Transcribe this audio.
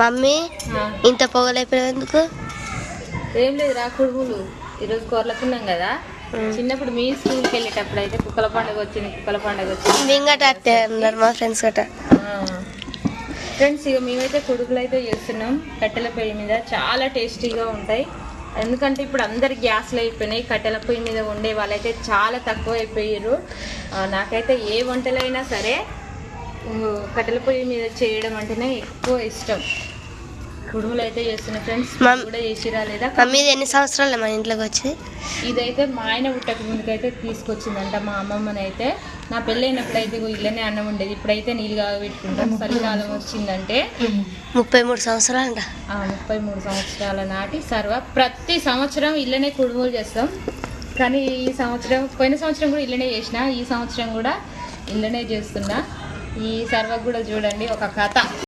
Mummy ఇంత పొగలైపోయినందుకు ఏం లేదు రా కుడుములు ఈరోజు కొరలకున్నాం కదా. చిన్నప్పుడు మీ స్కూల్కి వెళ్ళేటప్పుడు అయితే కుక్కల పండుగ వచ్చింది కుక్కల పండుగ వచ్చింది. మింగట అట్టే అన్నారు మా ఫ్రెండ్స్ గట. ఫ్రెండ్స్ ఇక మేమైతే కొడుకులు అయితే చేస్తున్నాం. కట్టెల పొయ్యి మీద చాలా టేస్టీగా ఉంటాయి. ఎందుకంటే ఇప్పుడు అందరు గ్యాస్లు అయిపోయినాయి కట్టెల పొయ్యి మీద వండే వాళ్ళైతే చాలా తక్కువ అయిపోయారు నాకైతే ఏ వంటలైనా సరే కట్టెల పొయ్యి మీద చేయడం అంటేనే ఎక్కువ ఇష్టం. కుడుములు అయితే చేస్తున్నా ఫ్రెండ్స్ కూడా చేసిరా లేదా? ఇది ఎన్ని సంవత్సరాలు మా ఇంట్లోకి వచ్చి ఇదైతే మా ఆయన పుట్టక ముందుకైతే తీసుకొచ్చిందంట మా అమ్మమ్మని అయితే నా పెళ్ళైనప్పుడు అయితే ఇగో ఇళ్ళనే అన్నం ఉండేది ఇప్పుడైతే నీళ్ళు కాగబెట్టుకుంటాం చలికాలం వచ్చిందంటే. ముప్పై మూడు సంవత్సరాలంట. ఆ ముప్పై మూడు సంవత్సరాల నాటి సర్వ ప్రతి సంవత్సరం ఇళ్ళనే కుడుములు చేస్తాం. కానీ ఈ సంవత్సరం పోయిన సంవత్సరం కూడా ఇళ్ళనే చేసిన ఈ సంవత్సరం కూడా ఇళ్ళనే చేస్తున్నా. ఈ సర్వకు కూడా చూడండి ఒక కథ.